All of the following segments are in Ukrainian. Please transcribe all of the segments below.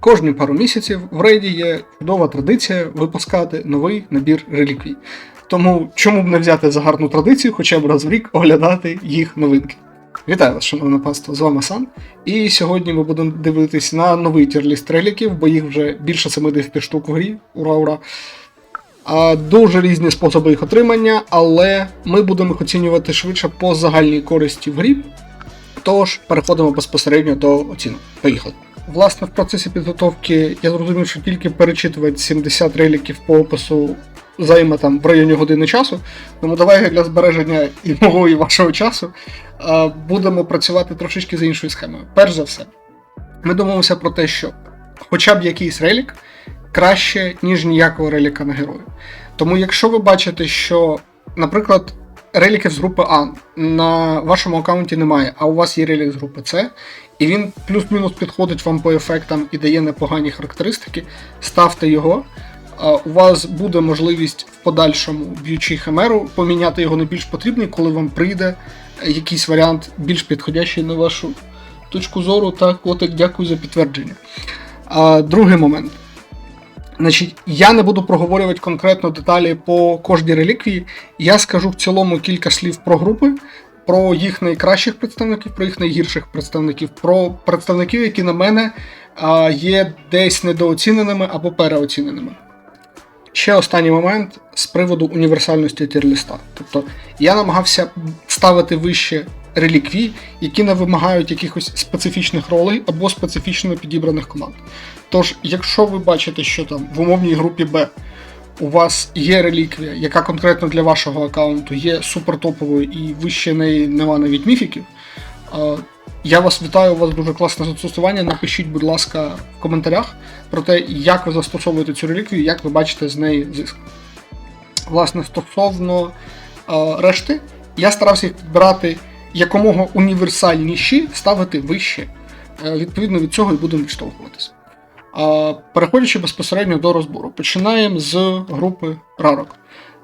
Кожні пару місяців в рейді є чудова традиція випускати новий набір реліквій. Тому чому б не взяти за гарну традицію хоча б раз в рік оглядати їх новинки. Вітаю вас, шановне панство, з вами Сан. І сьогодні ми будемо дивитись на новий тірліст реліків, бо їх вже більше 70 штук в грі. Ура, ура! А, Дуже різні способи їх отримання, але ми будемо їх оцінювати швидше по загальній користі в грі. Тож переходимо безпосередньо до оцінок. Поїхали. Власне, в процесі підготовки я зрозумів, що тільки перечитувати 70 реліків по опису займе там в районі години часу. Тому давай для збереження і мого, і вашого часу будемо працювати трошечки за іншою схемою. Перш за все, ми домовимося про те, що хоча б якийсь релік краще, ніж ніякого реліка на герою. Тому, якщо ви бачите, що, наприклад, реліків з групи А на вашому аккаунті немає, а у вас є релік з групи С, і він плюс-мінус підходить вам по ефектам і дає непогані характеристики, ставте його. У вас буде можливість в подальшому, б'ючи химеру, поміняти його на більш потрібний, коли вам прийде якийсь варіант більш підходящий на вашу точку зору. Так, котик, дякую за підтвердження. А, Другий момент. Значить, я не буду проговорювати конкретно деталі по кожній реліквії. Я скажу в цілому кілька слів про групи, про їх найкращих представників, про їх найгірших представників, про представників, які на мене є десь недооціненими або переоціненими. Ще останній момент з приводу універсальності тірліста. Тобто я намагався ставити вище реліквій, які не вимагають якихось специфічних ролей або специфічно підібраних команд. Тож, якщо ви бачите, що там в умовній групі Б у вас є реліквія, яка конкретно для вашого аккаунту є супертоповою і вище неї нема навіть міфіків, я вас вітаю, у вас дуже класне застосування. Напишіть, будь ласка, в коментарях про те, як ви застосовуєте цю реліквію, як ви бачите з неї зиск. Власне, стосовно е, решти, я старався їх підбирати якомога універсальніші, ставити вище. Е, відповідно від цього і будемо відштовхуватися. Переходячи безпосередньо до розбору, починаємо з групи рарок.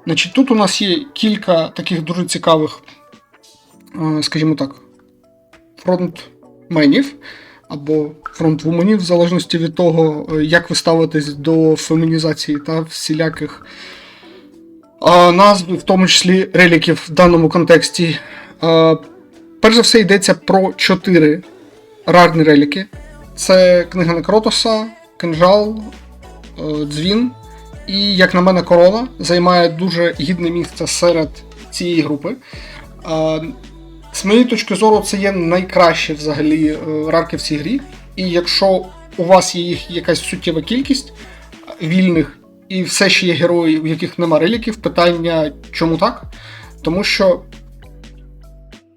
Значить, Тут у нас є кілька таких дуже цікавих, е, скажімо так, фронтменів або фронтвуменів, в залежності від того, е, як ви ставитесь до фемінізації та всіляких е, назв, в тому числі реліків в даному контексті. Перш за все йдеться про чотири рарні реліки. Це книга Некротоса, кинжал, е, дзвін. І, як на мене, корона займає дуже гідне місце серед цієї групи. З моєї точки зору, це є найкращі взагалі е, рарки в цій грі. І якщо у вас є їх якась суттєва кількість вільних, і все ще є герої, у яких нема реліків, питання чому так? Тому що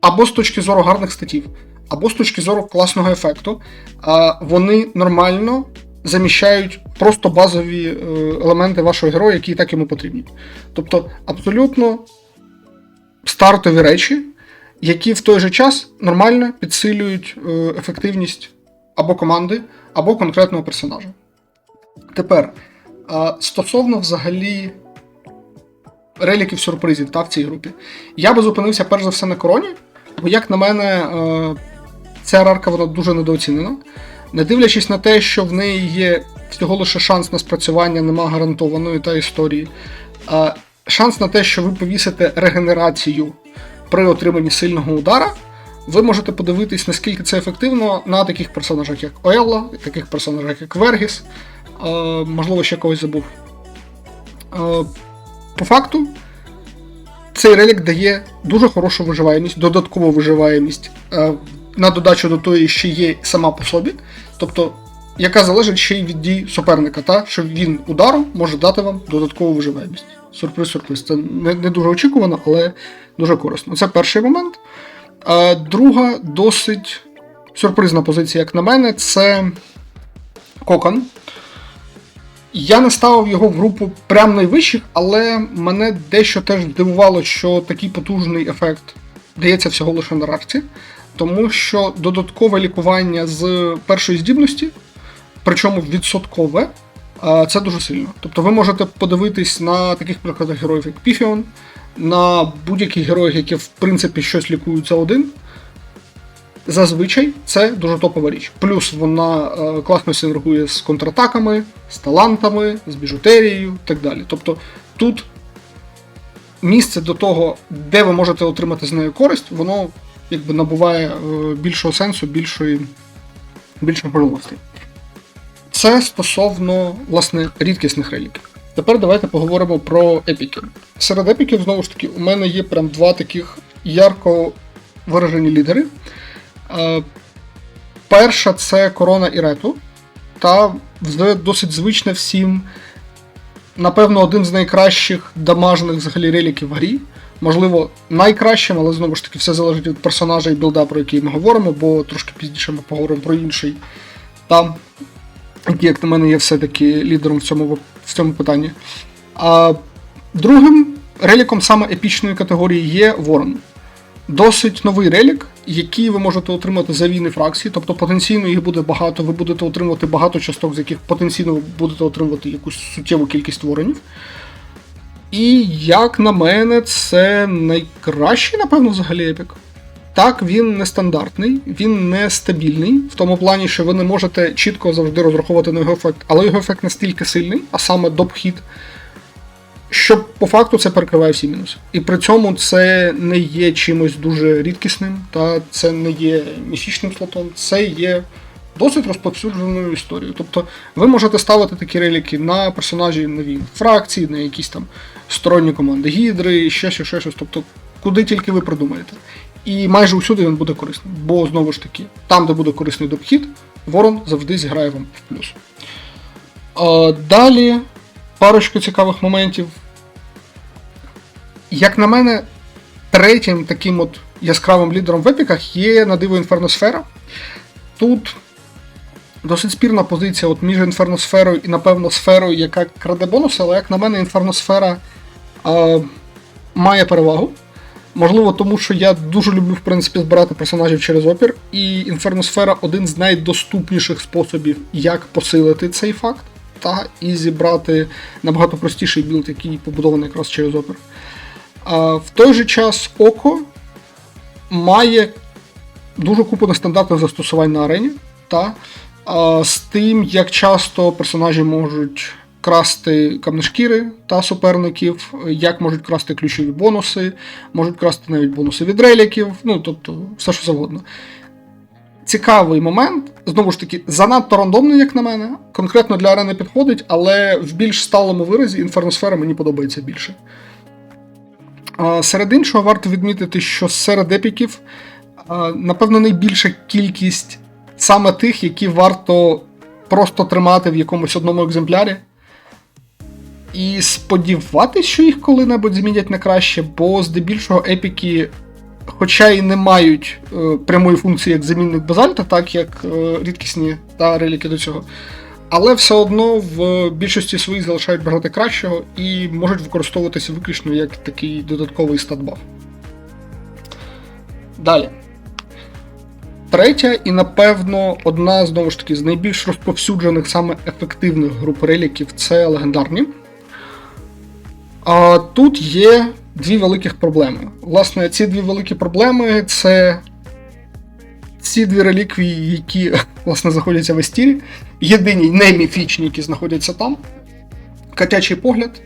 або з точки зору гарних статів, або з точки зору класного ефекту, вони нормально заміщають просто базові е, елементи вашого героя, які і так йому потрібні. Тобто абсолютно стартові речі, які в той же час нормально підсилюють е, ефективність або команди, або конкретного персонажа. Тепер, стосовно взагалі реліків сюрпризів та, в цій групі, я би зупинився перш за все на короні, бо, як на мене, е, ця рарка вона дуже недооцінена. Не дивлячись на те, що в неї є всього лише шанс на спрацювання, нема гарантованої та історії. А шанс на те, що ви повісите регенерацію при отриманні сильного удара, ви можете подивитись, наскільки це ефективно на таких персонажах, як Оелла, таких персонажах, як Вергіс, можливо, ще когось забув. По факту, цей релік дає дуже хорошу виживаємість, додаткову виживаємість на додачу до тої, що є сама по собі, тобто, яка залежить ще й від дій суперника, та що він ударом може дати вам додаткову виживаємість. Сюрприз-сюрприз. Це не, не дуже очікувано, але дуже корисно. Це перший момент. А Друга досить сюрпризна позиція, як на мене, це Кокон. Я не ставив його в групу прям найвищих, але мене дещо теж здивувало, що такий потужний ефект дається всього лише на рарці тому що додаткове лікування з першої здібності, причому відсоткове, це дуже сильно. Тобто ви можете подивитись на таких прикладах героїв, як Піфіон, на будь-яких героїв, які в принципі щось лікують за один. зазвичай це дуже топова річ. Плюс вона е, класно синергує з контратаками, з талантами, з біжутерією і так далі. Тобто тут місце до того, де ви можете отримати з нею користь, воно якби набуває е, більшого сенсу, більшої, більшої можливості. Це стосовно власне рідкісних реліків. Тепер давайте поговоримо про епіки. Серед епіків, знову ж таки, у мене є прям два таких ярко виражені лідери. Е, Перша це Корона і Рету. Та досить звичне всім. Напевно, один з найкращих дамажних взагалі реліків в грі. Можливо, найкращим, але знову ж таки все залежить від персонажа і білда, про який ми говоримо, бо трошки пізніше ми поговоримо про інший. Там, який, як на мене, є все-таки лідером в цьому, в цьому питанні. А другим реліком саме епічної категорії є Ворон. Досить новий релік, який ви можете отримати за війни фракції, тобто потенційно їх буде багато, ви будете отримувати багато часток, з яких потенційно ви будете отримувати якусь суттєву кількість воронів. І, як на мене, це найкращий, напевно, взагалі епік. Так, він нестандартний, він не стабільний, в тому плані, що ви не можете чітко завжди розраховувати на його ефект, але його ефект настільки сильний, а саме доп-хід, що по факту це перекриває всі мінуси. І при цьому це не є чимось дуже рідкісним, та це не є міфічним слотом, це є досить розповсюдженою історією. Тобто ви можете ставити такі реліки на персонажі нові фракції, на якісь там сторонні команди гідри, щось, ще щось. Тобто, куди тільки ви придумаєте. І майже усюди він буде корисним. Бо знову ж таки, там, де буде корисний допхід, ворон завжди зіграє вам в плюс. Далі парочка цікавих моментів. Як на мене, третім таким от яскравим лідером в епіках є на диво інферносфера. Тут досить спірна позиція от між інферносферою і, напевно, сферою, яка краде бонуси, але як на мене, інферносфера а, має перевагу. Можливо, тому що я дуже люблю, в принципі, збирати персонажів через опір, і інферносфера один з найдоступніших способів, як посилити цей факт, та і зібрати набагато простіший білд, який побудований якраз через опір. А, в той же час Око має дуже купу нестандартних застосувань на арені, та з тим, як часто персонажі можуть красти камнешкіри та суперників, як можуть красти ключові бонуси, можуть красти навіть бонуси від реліків, ну тобто все що завгодно. Цікавий момент, знову ж таки, занадто рандомний, як на мене. Конкретно для арени підходить, але в більш сталому виразі інферносфера мені подобається більше. Серед іншого, варто відмітити, що серед епіків, напевно, найбільша кількість саме тих, які варто просто тримати в якомусь одному екземплярі. І сподіватися, що їх коли-небудь змінять на краще, бо здебільшого епіки, хоча і не мають е, прямої функції як замінник базальта, так як е, рідкісні та реліки до цього. Але все одно в більшості своїх залишають бажати кращого і можуть використовуватися виключно як такий додатковий статбаф. Далі. Третя, і напевно, одна знову ж таки з найбільш розповсюджених саме ефективних груп реліків це легендарні. А тут є дві великих проблеми. Власне, ці дві великі проблеми це ці дві реліквії, які власне знаходяться в Естірі. Єдині не міфічні, які знаходяться там. Катячий погляд.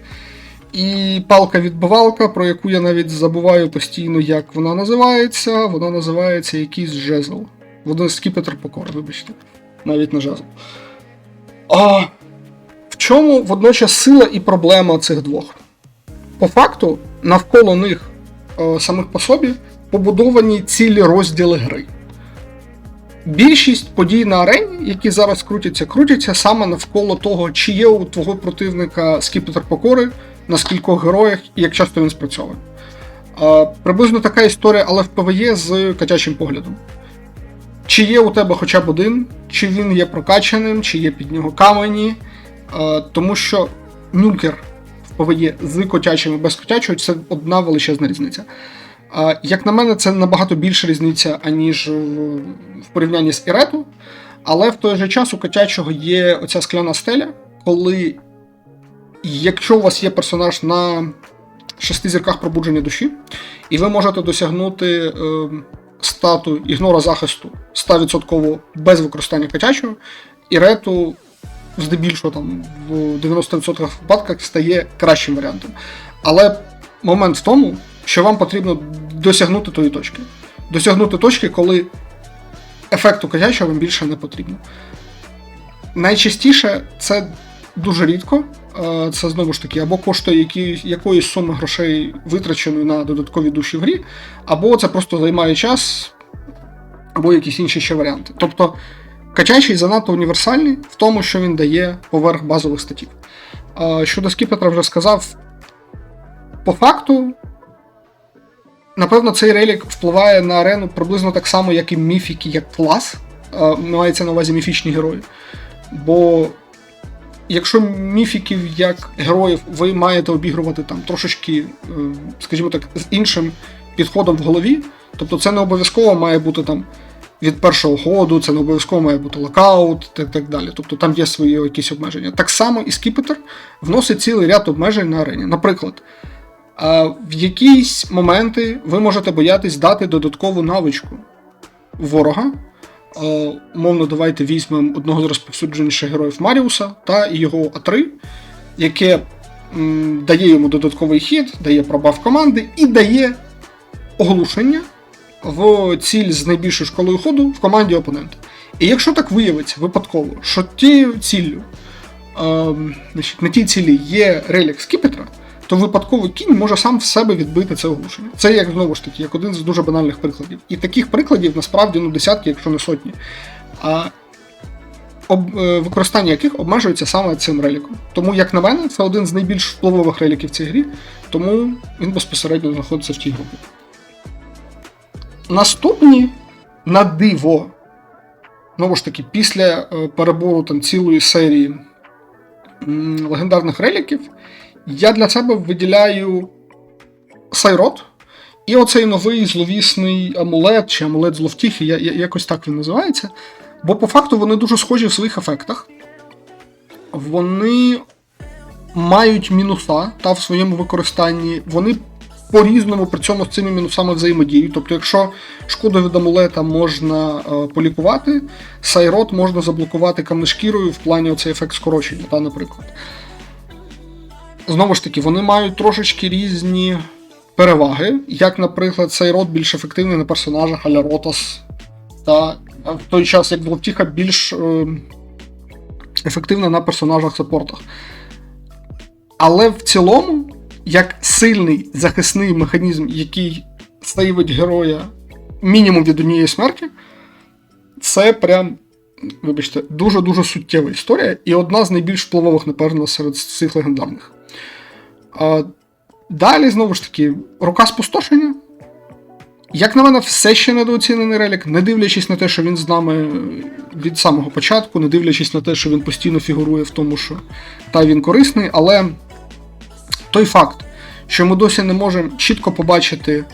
І палка-відбивалка, про яку я навіть забуваю постійно, як вона називається. Вона називається якийсь жезл. Один скіпетр покори, вибачте. Навіть не жезл. А в чому водночас сила і проблема цих двох? По факту, навколо них е, самих по собі побудовані цілі розділи гри. Більшість подій на арені, які зараз крутяться, крутяться саме навколо того, чи є у твого противника скіпетр покори, на скількох героях і як часто він спрацьовує. Е, приблизно така історія, але в ПВЄ з катячим поглядом. Чи є у тебе хоча б один, чи він є прокачаним, чи є під нього камені. Е, тому що нюкер в ПВЄ з котячим і без котячого це одна величезна різниця. Е, як на мене, це набагато більша різниця, аніж в, порівнянні з Ірету. Але в той же час у котячого є оця скляна стеля, коли якщо у вас є персонаж на шести зірках пробудження душі, і ви можете досягнути е, стату ігнора захисту 100% без використання качачого, і рету здебільшого там в 90% випадках стає кращим варіантом. Але момент в тому, що вам потрібно досягнути тої точки. Досягнути точки, коли ефекту качачого вам більше не потрібно. Найчастіше це дуже рідко. Е, Це знову ж таки або коштує які, якоїсь суми грошей витраченої на додаткові душі в грі, або це просто займає час, або якісь інші ще варіанти. Тобто качачий занадто універсальний в тому, що він дає поверх базових статів. Щодо скіпетра вже сказав, по факту, напевно, цей релік впливає на арену приблизно так само, як і міфіки, як клас. Мається на увазі міфічні герої. Бо якщо міфіків як героїв ви маєте обігрувати там трошечки, е, скажімо так, з іншим підходом в голові, тобто це не обов'язково має бути там від першого ходу, це не обов'язково має бути локаут і так далі. Тобто там є свої якісь обмеження. Так само і скіпетр вносить цілий ряд обмежень на арені. Наприклад, в якісь моменти ви можете боятись дати додаткову навичку ворога. Умовно, давайте візьмемо одного з розповсюдженіших героїв Маріуса та його А3, яке дає йому додатковий хід, дає пробав команди і дає оглушення в ціль з найбільшою школою ходу в команді опонента. І якщо так виявиться випадково, що тією ціллю, е, значить, на тій цілі є релік скіпетра, то випадковий кінь може сам в себе відбити це оглушення. Це як знову ж таки, як один з дуже банальних прикладів. І таких прикладів насправді ну, десятки, якщо не сотні. А об, е, використання яких обмежується саме цим реліком. Тому, як на мене, це один з найбільш впливових реліків в цій грі, тому він безпосередньо знаходиться в тій групі. Наступні на диво. Знову ж таки, після е, перебору там, цілої серії легендарних реліків, я для себе виділяю Сайрот. І оцей новий зловісний амулет чи амулет зловтіхи, я, я, якось так він називається. Бо по факту вони дуже схожі в своїх ефектах. Вони мають мінуса та в своєму використанні. Вони по-різному при цьому з цими мінусами взаємодіють. Тобто, якщо шкоду від амулета можна е, полікувати, сайрот можна заблокувати камнешкірою в плані оцей ефект скорочення, та, наприклад. Знову ж таки, вони мають трошечки різні переваги, як, наприклад, сайрот більш ефективний на персонажах аля Ротас, та в той час як Зловтіха більш е, ефективна на персонажах-саппортах. Але в цілому, як сильний захисний механізм, який сейвить героя мінімум від однієї смерті, це прям, вибачте, дуже-дуже суттєва історія і одна з найбільш впливових, напевно, серед цих легендарних. А, Далі, знову ж таки, рука спустошення. Як на мене, все ще недооцінений релік, не дивлячись на те, що він з нами від самого початку, не дивлячись на те, що він постійно фігурує в тому, що та він корисний, але той факт, що ми досі не можемо чітко побачити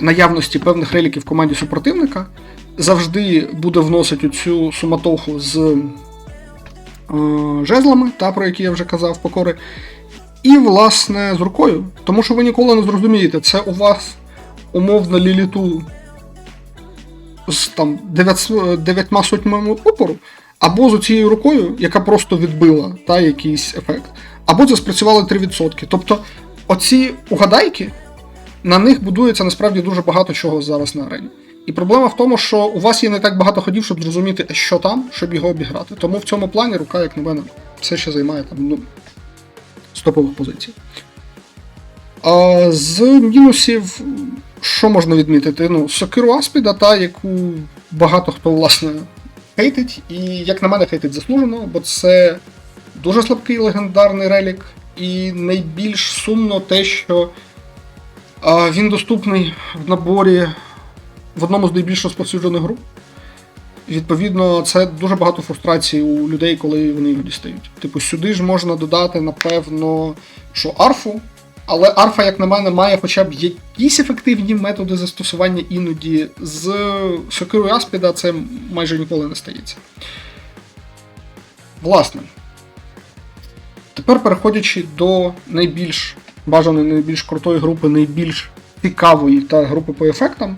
наявності певних реліків в команді супротивника, завжди буде вносити цю суматоху з е, жезлами, та, про які я вже казав, покори. І, власне, з рукою. Тому що ви ніколи не зрозумієте, це у вас умовно ліліту з там 9, 9 сотнями опору, або з цією рукою, яка просто відбила та, якийсь ефект, або це спрацювало 3%. Тобто, оці угадайки, на них будується насправді дуже багато чого зараз на арені. І проблема в тому, що у вас є не так багато ходів, щоб зрозуміти, що там, щоб його обіграти. Тому в цьому плані рука, як на мене, все ще займає там, ну, з топових позицій. А з мінусів, що можна відмітити? Ну, Сокиру Аспіда, та, яку багато хто, власне, хейтить, і, як на мене, хейтить заслужено, бо це дуже слабкий легендарний релік, і найбільш сумно те, що він доступний в наборі в одному з найбільш розповсюджених груп. Відповідно, це дуже багато фрустрацій у людей, коли вони його дістають. Типу, сюди ж можна додати, напевно, що арфу, але арфа, як на мене, має хоча б якісь ефективні методи застосування іноді. З сокирою Аспіда це майже ніколи не стається. Власне. Тепер переходячи до найбільш бажаної, найбільш крутої групи, найбільш цікавої та групи по ефектам.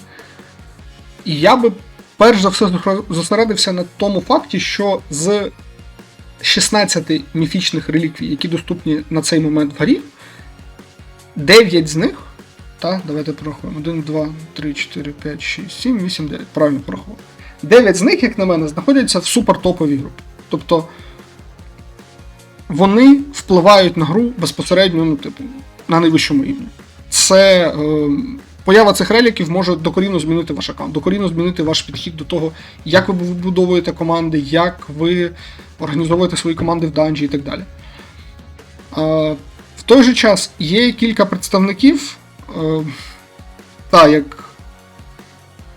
Я би перш за все зосередився на тому факті, що з 16 міфічних реліквій, які доступні на цей момент в грі, 9 з них. Та, давайте порахуємо. 1, 2, 3, 4, 5, 6, 7, 8, 9. Правильно порахував. 9 з них, як на мене, знаходяться в супертоповій групі. Тобто вони впливають на гру безпосередньо, ну, типу, на найвищому рівні. Це е, поява цих реліків може докорінно змінити ваш аккаунт, докорінно змінити ваш підхід до того, як ви вибудовуєте команди, як ви організовуєте свої команди в данжі і так далі. Е, в той же час є кілька представників, е, та як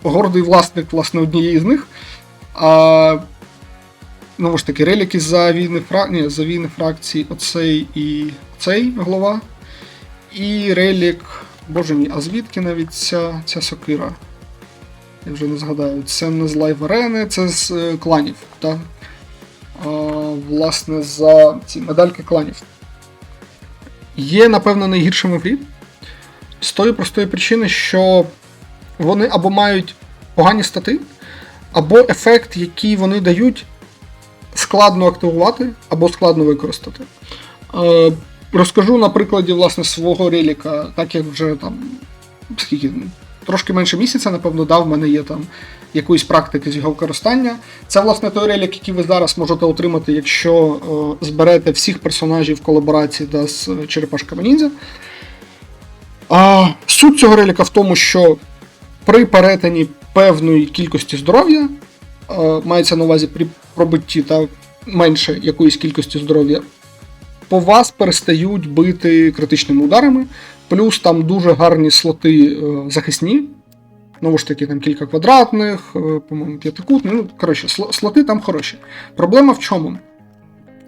гордий власник власне, однієї з них. Знову ж таки, реліки за війни фрак... Фракції, оцей і цей голова. І релік. Боже мій, а звідки навіть ця ця сокира? Я вже не згадаю. Це не з лайв арени, це з е, кланів. Та? А, Власне, за ці медальки кланів. Є, напевно, найгіршими в грі. З тої простої причини, що вони або мають погані стати, або ефект, який вони дають, складно активувати або складно використати. Е, Розкажу на прикладі власне, свого реліка, так як вже там скільки, трошки менше місяця, напевно, дав, в мене є там якоїсь практики з його використання. Це, власне, той релік, який ви зараз можете отримати, якщо е, зберете всіх персонажів в колаборації да, з Черепашками Ніндзя. А Суть цього реліка в тому, що при перетині певної кількості здоров'я, е, мається на увазі при пробитті та менше якоїсь кількості здоров'я, по вас перестають бити критичними ударами. Плюс там дуже гарні слоти е, захисні. Знову ж таки, там кілька квадратних, е, по-моєму, п'ятикутні. Ну, коротше, слоти там хороші. Проблема в чому?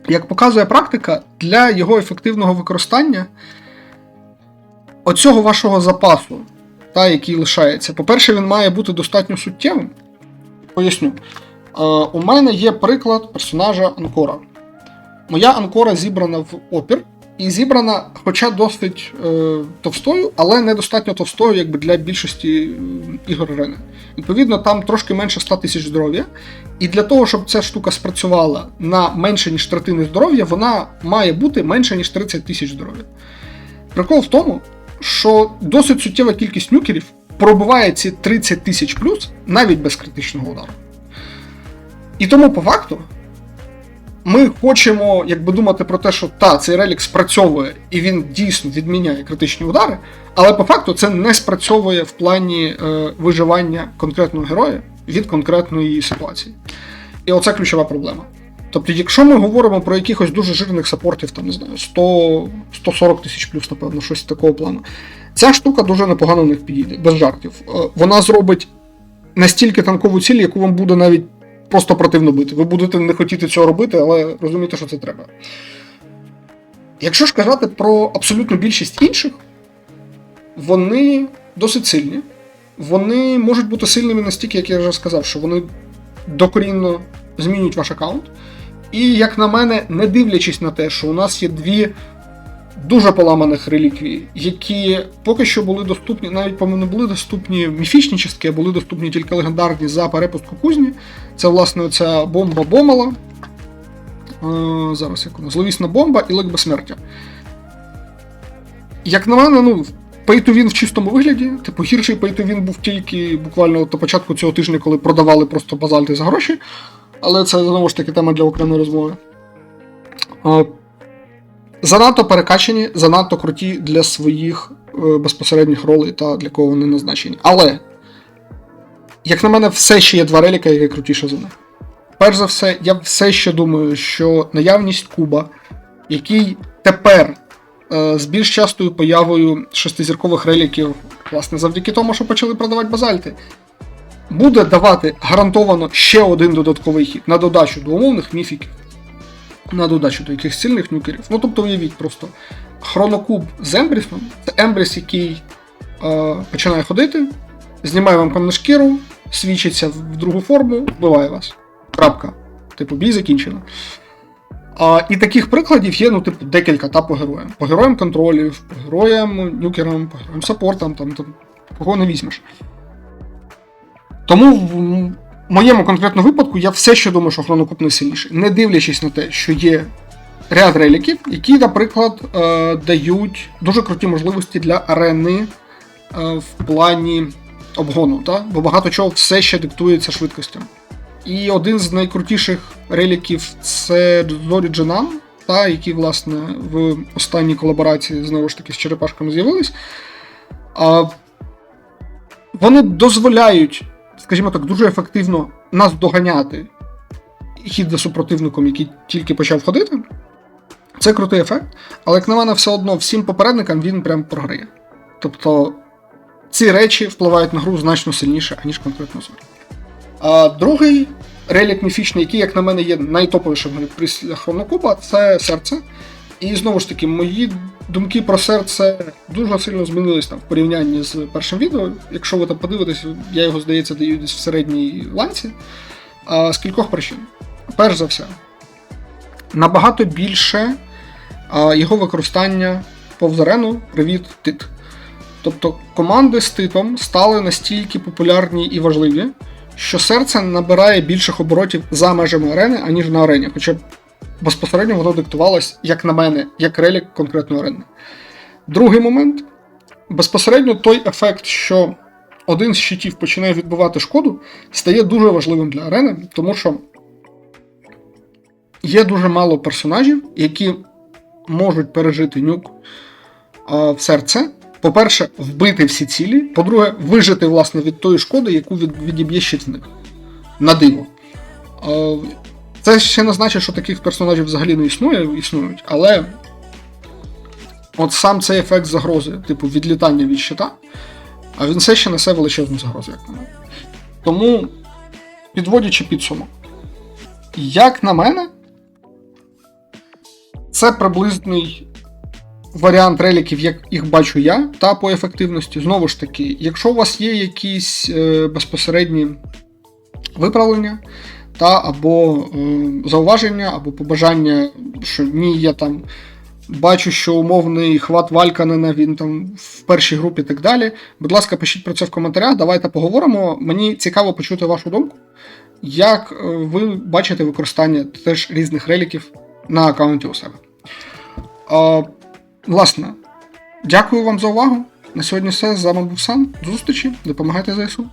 Як показує практика, для його ефективного використання оцього вашого запасу та, який лишається. По-перше, він має бути достатньо суттєвим. Поясню. Е, у мене є приклад персонажа Анкора. Моя Анкора зібрана в опір, і зібрана, хоча досить е, товстою, але недостатньо товстою якби для більшості е, ігор арени. Відповідно, там трошки менше 100 тисяч здоров'я. І для того, щоб ця штука спрацювала на менше, ніж третини здоров'я, вона має бути менше, ніж 30 тисяч здоров'я. Прикол в тому, що досить суттєва кількість нюкерів пробиває ці 30 тисяч плюс навіть без критичного удару. І тому, по факту, ми хочемо якби думати про те, що та, цей релік спрацьовує і він дійсно відміняє критичні удари, але по факту це не спрацьовує в плані е, виживання конкретного героя від конкретної ситуації. І оце ключова проблема. Тобто, якщо ми говоримо про якихось дуже жирних саппортів, там, не знаю, 100, 140 тисяч плюс, напевно, щось такого плану, ця штука дуже непогано в них підійде, без жартів. Е, вона зробить настільки танкову ціль, яку вам буде навіть просто противно бити. Ви будете не хотіти цього робити, але розумієте, що це треба. Якщо ж казати про абсолютну більшість інших, вони досить сильні. Вони можуть бути сильними настільки, як я вже сказав, що вони докорінно змінюють ваш аккаунт. І, як на мене, не дивлячись на те, що у нас є дві дуже поламаних реліквії, які поки що були доступні, навіть по не були доступні міфічні частки, а були доступні тільки легендарні за перепустку кузні. Це, власне, ця бомба Бомала. Е, зараз як вона, зловісна бомба і лик безсмертя. Як на мене, ну. Pay-to-win в чистому вигляді, типу гірший pay-to-win був тільки буквально до початку цього тижня, коли продавали просто базальти за гроші. Але це знову ж таки тема для окремої розмови. Занадто перекачені, занадто круті для своїх е, безпосередніх ролей та для кого вони назначені. Але, як на мене, все ще є два реліка, які крутіше за них. Перш за все, я все ще думаю, що наявність Куба, який тепер е, з більш частою появою шестизіркових реліків, власне, завдяки тому, що почали продавати базальти, буде давати гарантовано ще один додатковий хід на додачу до умовних міфіків на додачу до якихось сильних нюкерів. Ну тобто уявіть просто хронокуб з Ембрісом це Ембріс, який е, починає ходити, знімає вам камну шкіру, свідчиться в другу форму, вбиває вас. Крапка. Типу, бій закінчено. А, І таких прикладів є, ну, типу, декілька та по героям. По героям контролів, по героям нюкерам, по героям саппортам, там, там, кого не візьмеш. Тому моєму конкретному випадку я все ще думаю, що хронокоп найсильніший, не дивлячись на те, що є ряд реліків, які, наприклад, е, дають дуже круті можливості для арени е, в плані обгону, та? бо багато чого все ще диктується швидкістю. І один з найкрутіших реліків це Зорі Джинан, та, які, власне, в останній колаборації знову ж таки з черепашками з'явились. Вони дозволяють, скажімо так, дуже ефективно нас доганяти хід за супротивником, який тільки почав ходити. Це крутий ефект, але як на мене, все одно всім попередникам він прям програє. Тобто ці речі впливають на гру значно сильніше, аніж конкретно зорі. А другий релік міфічний, який, як на мене, є найтоповішим після хронокуба, це серце. І знову ж таки, мої думки про серце дуже сильно змінились там в порівнянні з першим відео. Якщо ви там подивитесь, я його, здається, даю десь в середній ланці. А, з кількох причин. Перш за все, набагато більше його використання повз арену привіт тит. Тобто команди з титом стали настільки популярні і важливі, що серце набирає більших оборотів за межами арени, аніж на арені. Хоча безпосередньо воно диктувалось, як на мене, як релік конкретної арени. Другий момент безпосередньо той ефект, що один з щитів починає відбивати шкоду, стає дуже важливим для арени, тому що є дуже мало персонажів, які можуть пережити нюк в серце. По-перше, вбити всі цілі. По-друге, вижити власне від тої шкоди, яку від, відіб'є щитник. На диво. Це ще не значить, що таких персонажів взагалі не існує, існують, але от сам цей ефект загрози, типу відлітання від щита, а він все ще несе величезну загрозу, як на мене. Тому, підводячи підсумок, як на мене, це приблизний варіант реліків, як їх бачу я, та по ефективності. Знову ж таки, якщо у вас є якісь е, безпосередні виправлення, та або е, зауваження, або побажання, що ні, я там бачу, що умовний хват Вальканена, він там в першій групі і так далі. Будь ласка, пишіть про це в коментарях, давайте поговоримо. Мені цікаво почути вашу думку, як е, ви бачите використання теж різних реліків на аккаунті у себе. А, власне, дякую вам за увагу. На сьогодні все. З вами був Сан. До зустрічі. Допомагайте ЗСУ.